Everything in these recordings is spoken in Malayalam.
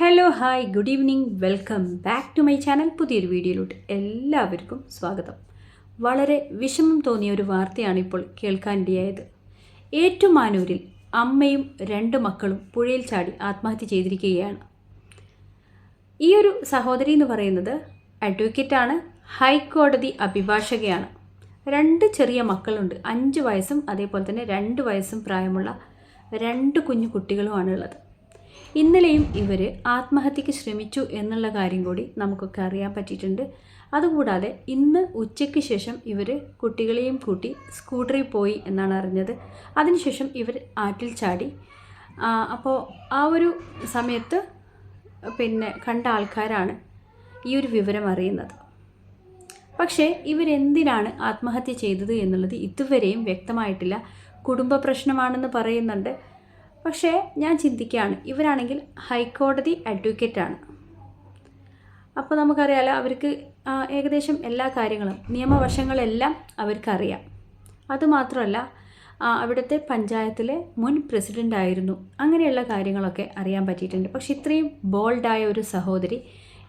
Hello hi good evening welcome back to my channel പുതിയൊരു വീഡിയോയിലോട്ട് എല്ലാവർക്കും സ്വാഗതം. വളരെ വിഷമം തോന്നിയ ഒരു വാർത്തയാണ് ഇപ്പോൾ കേൾക്കാനിടയായത്. ഏറ്റുമാനൂരിൽ അമ്മയും രണ്ട് മക്കളും പുഴയിൽ ചാടി ആത്മഹത്യ ചെയ്തിരിക്കുകയാണ്. ഈ ഒരു സഹോദരി എന്ന് പറയുന്നത് അഡ്വക്കേറ്റാണ് ഹൈക്കോടതി അഭിഭാഷകയാണ്. രണ്ട് ചെറിയ മക്കളുണ്ട് അഞ്ച് വയസ്സും അതേപോലെ തന്നെ രണ്ട് വയസ്സും പ്രായമുള്ള രണ്ട് കുഞ്ഞു കുട്ടികളുമാണ് ഉള്ളത് ഇന്നലെയും ഇവർ ആത്മഹത്യക്ക് ശ്രമിച്ചു എന്നുള്ള കാര്യം കൂടി നമുക്കൊക്കെ അറിയാൻ പറ്റിയിട്ടുണ്ട്. അതുകൂടാതെ ഇന്ന് ഉച്ചയ്ക്ക് ശേഷം ഇവർ കുട്ടികളെയും കൂട്ടി സ്കൂട്ടറിൽ പോയി എന്നാണ് അറിഞ്ഞത്. അതിനുശേഷം ഇവർ ആറ്റിൽ ചാടി. അപ്പോൾ ആ ഒരു സമയത്ത് പിന്നെ കണ്ട ആൾക്കാരാണ് ഈ ഒരു വിവരം അറിയുന്നത്. പക്ഷേ ഇവരെന്തിനാണ് ആത്മഹത്യ ചെയ്തത് എന്നുള്ളത് ഇതുവരെയും വ്യക്തമായിട്ടില്ല. കുടുംബ പ്രശ്നമാണെന്ന് പറയുന്നുണ്ട്. പക്ഷേ ഞാൻ ചിന്തിക്കുകയാണ് ഇവരാണെങ്കിൽ ഹൈക്കോടതി അഡ്വക്കേറ്റാണ് അപ്പോൾ നമുക്കറിയാലോ അവർക്ക് ഏകദേശം എല്ലാ കാര്യങ്ങളും നിയമവശങ്ങളെല്ലാം അവർക്കറിയാം. അതുമാത്രമല്ല അവിടുത്തെ പഞ്ചായത്തിലെ മുൻ പ്രസിഡന്റ് ആയിരുന്നു. അങ്ങനെയുള്ള കാര്യങ്ങളൊക്കെ അറിയാൻ പറ്റിയിട്ടുണ്ട്. പക്ഷെ ഇത്രയും ബോൾഡായ ഒരു സഹോദരി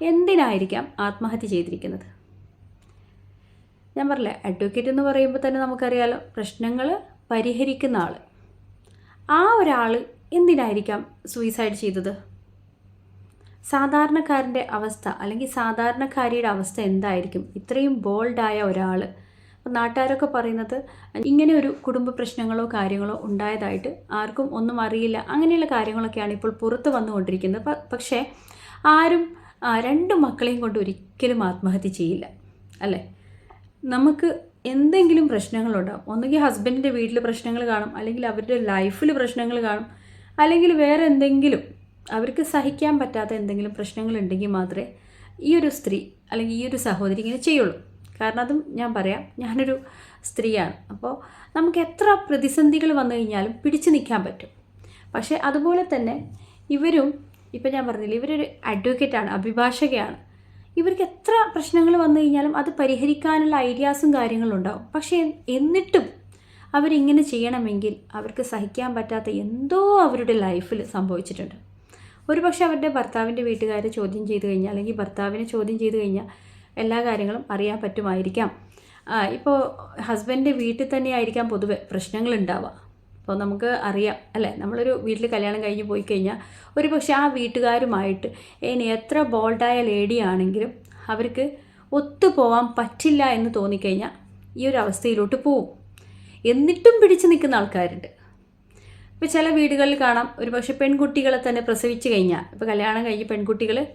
എന്തിനായിരിക്കാം ആത്മഹത്യ ചെയ്തിരിക്കുന്നത്? ഞാൻ പറഞ്ഞില്ലേ അഡ്വക്കേറ്റ് എന്ന് പറയുമ്പോൾ തന്നെ നമുക്കറിയാലോ പ്രശ്നങ്ങൾ പരിഹരിക്കുന്ന ആൾ ആ ഒരാൾ എന്തിനായിരിക്കാം സൂയിസൈഡ് ചെയ്തത്? സാധാരണക്കാരന്റെ അവസ്ഥ അല്ലെങ്കിൽ സാധാരണക്കാരിയുടെ അവസ്ഥ എന്തായിരിക്കും? ഇത്രയും ബോൾഡായ ഒരാൾ അപ്പം നാട്ടുകാരൊക്കെ പറയുന്നത് ഇങ്ങനെ ഒരു കുടുംബ പ്രശ്നങ്ങളോ കാര്യങ്ങളോ ഉണ്ടായതായിട്ട് ആർക്കും ഒന്നും അറിയില്ല. അങ്ങനെയുള്ള കാര്യങ്ങളൊക്കെയാണ് ഇപ്പോൾ പുറത്ത് വന്നുകൊണ്ടിരിക്കുന്നത്. പക്ഷേ ആരും രണ്ട് മക്കളെയും കൊണ്ട് ഒരിക്കലും ആത്മഹത്യ ചെയ്യില്ല. അല്ലേ? നമുക്ക് എന്തെങ്കിലും പ്രശ്നങ്ങളുണ്ടാകും ഒന്നുകിൽ ഹസ്ബൻഡിന്റെ വീട്ടിൽ പ്രശ്നങ്ങൾ കാണും അല്ലെങ്കിൽ അവരുടെ ലൈഫിൽ പ്രശ്നങ്ങൾ കാണും അല്ലെങ്കിൽ വേറെ എന്തെങ്കിലും അവർക്ക് സഹിക്കാൻ പറ്റാത്ത എന്തെങ്കിലും പ്രശ്നങ്ങളുണ്ടെങ്കിൽ മാത്രമേ ഈ ഒരു സ്ത്രീ അല്ലെങ്കിൽ ഈ ഒരു സഹോദരി ഇങ്ങനെ ചെയ്യുള്ളൂ. കാരണം അതും ഞാൻ പറയാം ഞാനൊരു സ്ത്രീയാണ്. അപ്പോൾ നമുക്ക് എത്ര പ്രതിസന്ധികൾ വന്നു കഴിഞ്ഞാലും പിടിച്ചു നിൽക്കാൻ പറ്റും. പക്ഷേ അതുപോലെ തന്നെ ഇവരും ഇപ്പം ഞാൻ പറഞ്ഞില്ല ഇവരൊരു അഡ്വക്കേറ്റാണ് അഭിഭാഷകയാണ്. ഇവർക്ക് എത്ര പ്രശ്നങ്ങൾ വന്നു കഴിഞ്ഞാലും അത് പരിഹരിക്കാനുള്ള ഐഡിയാസും കാര്യങ്ങളും ഉണ്ടാവും. പക്ഷേ എന്നിട്ടും അവരിങ്ങനെ ചെയ്യണമെങ്കിൽ അവർക്ക് സഹിക്കാൻ പറ്റാത്ത എന്തോ അവരുടെ ലൈഫിൽ സംഭവിച്ചിട്ടുണ്ട്. ഒരു പക്ഷേ അവരുടെ ഭർത്താവിന്റെ വീട്ടുകാരെ ചോദ്യം ചെയ്തു കഴിഞ്ഞാൽ അല്ലെങ്കിൽ ഭർത്താവിനെ ചോദ്യം ചെയ്തു കഴിഞ്ഞാൽ എല്ലാ കാര്യങ്ങളും അറിയാൻ പറ്റുമായിരിക്കാം. ഇപ്പോൾ ഹസ്ബൻഡിന്റെ വീട്ടിൽ തന്നെയായിരിക്കാം പൊതുവെ പ്രശ്നങ്ങൾ ഉണ്ടാവുക. അപ്പോൾ നമുക്ക് അറിയാം അല്ലേ? നമ്മളൊരു വീട്ടിൽ കല്യാണം കഴിഞ്ഞ് പോയി കഴിഞ്ഞാൽ ഒരു പക്ഷേ ആ വീട്ടുകാരുമായിട്ട് ഇനി എത്ര ബോൾഡായ ലേഡി ആണെങ്കിലും അവർക്ക് ഒത്തുപോകാൻ പറ്റില്ല എന്ന് തോന്നിക്കഴിഞ്ഞാൽ ഈ ഒരു അവസ്ഥയിലോട്ട് പോവും. എന്നിട്ടും പിടിച്ചു നിൽക്കുന്ന ആൾക്കാരുണ്ട്. ഇപ്പോൾ ചില വീടുകളിൽ കാണാം ഒരു പക്ഷേ പെൺകുട്ടികളെ തന്നെ പ്രസവിച്ച് കഴിഞ്ഞാൽ ഇപ്പോൾ കല്യാണം കഴിഞ്ഞ് പെൺകുട്ടികൾ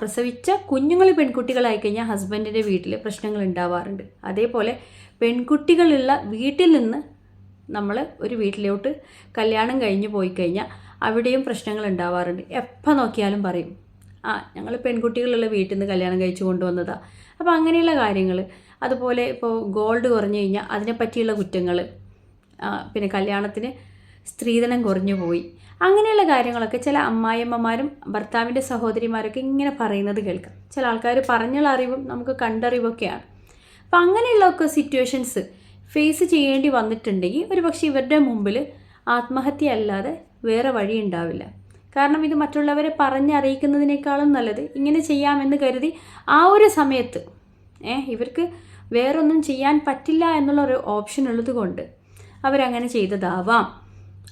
പ്രസവിച്ച കുഞ്ഞുങ്ങൾ പെൺകുട്ടികളായി കഴിഞ്ഞാൽ ഹസ്ബൻഡിന്റെ വീട്ടിൽ പ്രശ്നങ്ങൾ ഉണ്ടാവാറുണ്ട്. അതേപോലെ പെൺകുട്ടികളുള്ള വീട്ടിൽ നിന്ന് നമ്മൾ ഒരു വീട്ടിലോട്ട് കല്യാണം കഴിഞ്ഞ് പോയി കഴിഞ്ഞാൽ അവിടെയും പ്രശ്നങ്ങൾ ഉണ്ടാവാറുണ്ട്. എപ്പോൾ നോക്കിയാലും പറയും ആ ഞങ്ങൾ പെൺകുട്ടികളുള്ള വീട്ടിൽ നിന്ന് കല്യാണം കഴിച്ചു കൊണ്ടുവന്നതാണ് അപ്പോൾ അങ്ങനെയുള്ള കാര്യങ്ങൾ അതുപോലെ ഇപ്പോൾ ഗോൾഡ് കുറഞ്ഞു കഴിഞ്ഞാൽ അതിനെപ്പറ്റിയുള്ള കുറ്റങ്ങൾ പിന്നെ കല്യാണത്തിന് സ്ത്രീധനം കുറഞ്ഞു പോയി. അങ്ങനെയുള്ള കാര്യങ്ങളൊക്കെ ചില അമ്മായിയമ്മമാരും ഭർത്താവിന്റെ സഹോദരിമാരൊക്കെ ഇങ്ങനെ പറയുന്നത് കേൾക്കാം. ചില ആൾക്കാർ പറഞ്ഞുള്ള അറിവും നമുക്ക് കണ്ടറിവൊക്കെയാണ്. അപ്പം അങ്ങനെയുള്ളൊക്കെ സിറ്റുവേഷൻസ് ഫേസ് ചെയ്യേണ്ടി വന്നിട്ടുണ്ടെങ്കിൽ ഒരു പക്ഷേ ഇവരുടെ മുമ്പിൽ ആത്മഹത്യ അല്ലാതെ വേറെ വഴി ഉണ്ടാവില്ല. കാരണം ഇത് മറ്റുള്ളവരെ പറഞ്ഞറിയിക്കുന്നതിനേക്കാളും നല്ലത് ഇങ്ങനെ ചെയ്യാമെന്ന് കരുതി ആ ഒരു സമയത്ത് ഏ ഇവർക്ക് വേറൊന്നും ചെയ്യാൻ പറ്റില്ല എന്നുള്ള ഒരു ഓപ്ഷൻ ഉള്ളത് കൊണ്ട് അവരങ്ങനെ ചെയ്തതാവാം.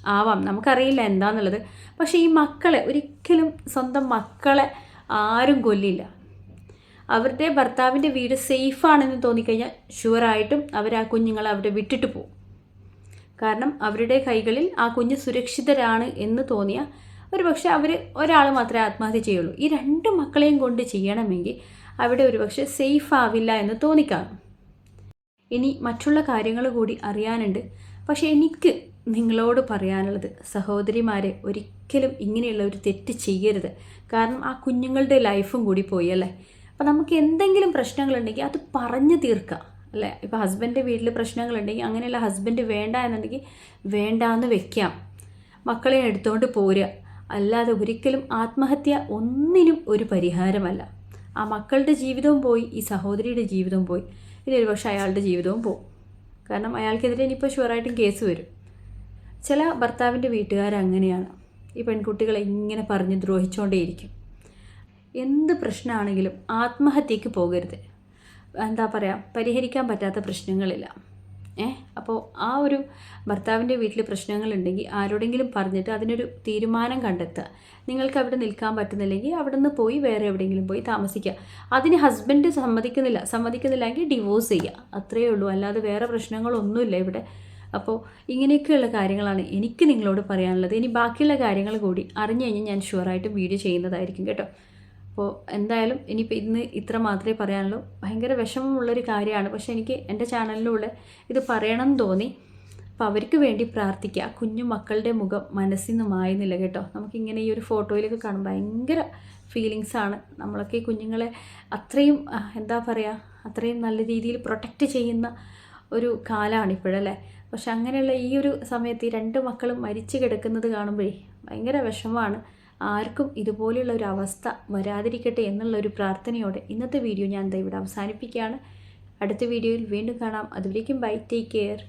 ആവാം. നമുക്കറിയില്ല എന്താന്നുള്ളത്. പക്ഷേ ഈ മക്കളെ ഒരിക്കലും സ്വന്തം മക്കളെ ആരും കൊല്ലില്ല. അവരുടെ ഭർത്താവിന്റെ വീട് സേഫാണെന്ന് തോന്നിക്കഴിഞ്ഞാൽ ഷുവറായിട്ടും അവർ ആ കുഞ്ഞുങ്ങളെ അവിടെ വിട്ടിട്ട് പോകും കാരണം അവരുടെ കൈകളിൽ ആ കുഞ്ഞ് സുരക്ഷിതരാണ് എന്ന് തോന്നിയ ഒരു പക്ഷേ അവർ ഒരാൾ മാത്രമേ ആത്മഹത്യ ചെയ്യുള്ളൂ. ഈ രണ്ട് മക്കളെയും കൊണ്ട് ചെയ്യണമെങ്കിൽ അവിടെ ഒരു പക്ഷേ സേഫ് ആവില്ല എന്ന് തോന്നിക്കാണും. ഇനി മറ്റുള്ള കാര്യങ്ങൾ കൂടി അറിയാനുണ്ട്. പക്ഷേ എനിക്ക് നിങ്ങളോട് പറയാനുള്ളത് സഹോദരിമാരെ ഒരിക്കലും ഇങ്ങനെയുള്ള ഒരു തെറ്റ് ചെയ്യരുത്. കാരണം ആ കുഞ്ഞുങ്ങളുടെ ലൈഫും കൂടി പോയി അല്ലേ? അപ്പോൾ നമുക്ക് എന്തെങ്കിലും പ്രശ്നങ്ങളുണ്ടെങ്കിൽ അത് പറഞ്ഞു തീർക്കുക അല്ലേ? ഇപ്പോൾ ഹസ്ബൻഡിന്റെ വീട്ടിൽ പ്രശ്നങ്ങളുണ്ടെങ്കിൽ അങ്ങനെയുള്ള ഹസ്ബൻഡ് വേണ്ട എന്നുണ്ടെങ്കിൽ വേണ്ട എന്ന് വെക്കാം. മക്കളെ എടുത്തുകൊണ്ട് പോരുക. അല്ലാതെ ഒരിക്കലും ആത്മഹത്യ ഒന്നിനും ഒരു പരിഹാരമല്ല. ആ മക്കളുടെ ജീവിതവും പോയി ഈ സഹോദരിയുടെ ജീവിതവും പോയി. ഇനി ഒരു പക്ഷേ അയാളുടെ ജീവിതവും പോകും കാരണം അയാൾക്കെതിരെ ഇനിയിപ്പോൾ ഷുവറായിട്ടും കേസ് വരും. ചില ഭർത്താവിന്റെ വീട്ടുകാർ അങ്ങനെയാണ് ഈ പെൺകുട്ടികളെ ഇങ്ങനെ പറഞ്ഞ് ദ്രോഹിച്ചുകൊണ്ടേയിരിക്കും എന്ത് പ്രശ്നമാണെങ്കിലും ആത്മഹത്യക്ക് പോകരുത്. എന്താ പറയുക പരിഹരിക്കാൻ പറ്റാത്ത പ്രശ്നങ്ങളില്ല. ഏ അപ്പോൾ ആ ഒരു ഭർത്താവിന്റെ വീട്ടിൽ പ്രശ്നങ്ങളുണ്ടെങ്കിൽ ആരോടെങ്കിലും പറഞ്ഞിട്ട് അതിനൊരു തീരുമാനം കണ്ടെത്തുക. നിങ്ങൾക്ക് അവിടെ നിൽക്കാൻ പറ്റുന്നില്ലെങ്കിൽ അവിടെ നിന്ന് പോയി വേറെ എവിടെയെങ്കിലും പോയി താമസിക്കുക. അതിന് ഹസ്ബൻഡ് സമ്മതിക്കുന്നില്ല സമ്മതിക്കുന്നില്ലെങ്കിൽ ഡിവോഴ്സ് ചെയ്യുക. അത്രയേ ഉള്ളൂ. അല്ലാതെ വേറെ പ്രശ്നങ്ങളൊന്നുമില്ല ഇവിടെ. അപ്പോൾ ഇങ്ങനെയൊക്കെയുള്ള കാര്യങ്ങളാണ് എനിക്ക് നിങ്ങളോട് പറയാനുള്ളത്. ഇനി ബാക്കിയുള്ള കാര്യങ്ങൾ കൂടി അറിഞ്ഞു കഴിഞ്ഞാൽ ഞാൻ ഷുവറായിട്ടും വീഡിയോ ചെയ്യുന്നതായിരിക്കും കേട്ടോ. അപ്പോൾ എന്തായാലും ഇനിയിപ്പോൾ ഇന്ന് ഇത്ര മാത്രമേ പറയാനുള്ളൂ. ഭയങ്കര വിഷമമുള്ളൊരു കാര്യമാണ്. പക്ഷേ എനിക്ക് എന്റെ ചാനലിലൂടെ ഇത് പറയണം തോന്നി. അപ്പോൾ അവർക്ക് വേണ്ടി പ്രാർത്ഥിക്കുക. കുഞ്ഞു മക്കളുടെ മുഖം മനസ്സിൽ നിന്ന് മായുന്നില്ല കേട്ടോ. നമുക്കിങ്ങനെ ഈ ഒരു ഫോട്ടോയിലൊക്കെ കാണും ഭയങ്കര ഫീലിങ്സാണ് നമ്മളൊക്കെ ഈ കുഞ്ഞുങ്ങളെ അത്രയും എന്താ പറയുക അത്രയും നല്ല രീതിയിൽ പ്രൊട്ടക്റ്റ് ചെയ്യുന്ന ഒരു കാലമാണ് ഇപ്പോഴല്ലേ? പക്ഷെ അങ്ങനെയുള്ള ഈ ഒരു സമയത്ത് ഈ രണ്ട് മക്കളും മരിച്ചു കിടക്കുന്നത് കാണുമ്പോഴേ ഭയങ്കര വിഷമമാണ്. ആർക്കും ഇതുപോലെയുള്ള ഒരു അവസ്ഥ വരാതിരിക്കട്ടെ എന്നുള്ള ഒരു പ്രാർത്ഥനയോടെ ഇന്നത്തെ വീഡിയോ ഞാൻ ഇവിടെ അവസാനിപ്പിക്കുകയാണ്. അടുത്ത വീഡിയോയിൽ വീണ്ടും കാണാം. അതുവരേക്കും ബൈ. Take care.